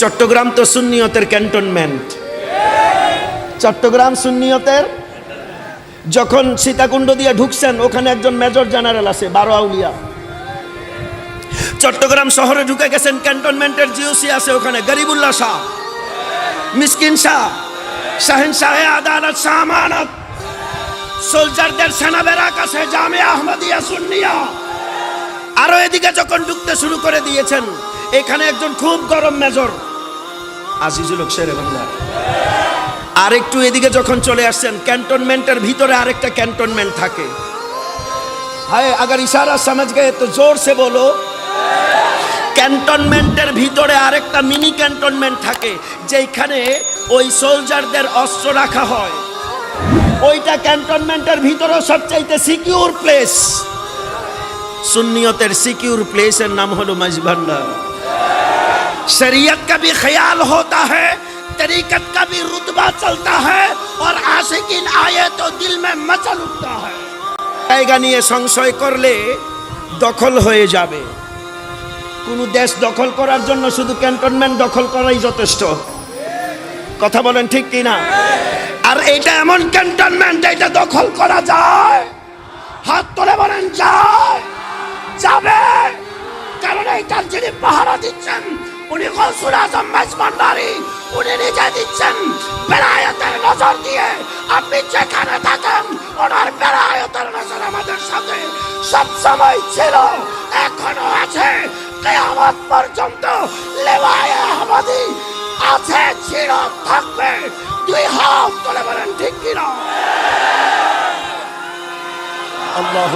চট্টগ্রাম তো সুন্নিয়তের ক্যান্টনমেন্ট। চট্টগ্রাম সুন্নিয়তের যখন সীতাকুণ্ড দিয়ে ঢুকছেন, ওখানে একজন মেজর জেনারেল আছে বারো আউলিয়া চট্টগ্রাম শহরে ঢুকে গেছেন, ক্যান্টনমেন্টের জিওসি আছে ওখানে, গরিবুল্লাহ শাহ, মিসকিন শাহ, শাহিন শাহে আদালত, শাহ আমানত। সোলজারদের সেনাবেরা কাছে জামে আহমদিয়া সুন্নিয়া। আরও এদিকে যখন ঢুকতে শুরু করে দিয়েছেন, এখানে একজন খুব গরম মেজর আজিজুল হক শেরে বাংলা। আর একটু এদিকে যখন চলে আসছেন, ক্যান্টনমেন্টের ভিতরে আরেকটা ক্যান্টনমেন্ট থাকে। হায়, আগার ইশারা সমাজ গে তো জোর সে বলো। ক্যান্টনমেন্টের ভিতরে আরেকটা মিনি ক্যান্টনমেন্ট থাকে যেখানে ওই সোলজারদের অস্ত্র রাখা হয়। ওইটা ক্যান্টনমেন্টের ভিতরেও সবচাইতে সিকিউর প্লেস। সুন্নিয়তের সিকিউর প্লেসের নাম হলো মাইজভান্ডার शरीयत का भी ख्याल होता है तरीकत का भी रुतबा चलता है और आशिकीन आए तो दिल में मचल उठता है জায়গা নিয়ে সংশয় করলে দখল হয়ে যাবে কোন দেশ দখল করার জন্য শুধু ক্যান্টনমেন্ট দখল করাই যথেষ্ট কথা বলেন ঠিক কি না আর এটা এমন ক্যান্টনমেন্ট এটা দখল করা যায় হাত তুলে বলেন যায় যাবে কারণ এইটার যিনি পাহারা দিচ্ছেন উনি গৌসুল আজম মেজবান্ডারি উনি নিজে দিচ্ছেন বেলায়তের নজর দিয়ে। আপনি যেখানে থাকেন, ওনার বেলায়তের নজর আমাদের সাথে। সব সময় ছিল, এখনও আছে, কেয়ামত পর্যন্ত লেবায় আহমদি আছে, ছিল, থাকবে। দুই হাত তুলে বলেন, ঠিক কিনা? আল্লাহ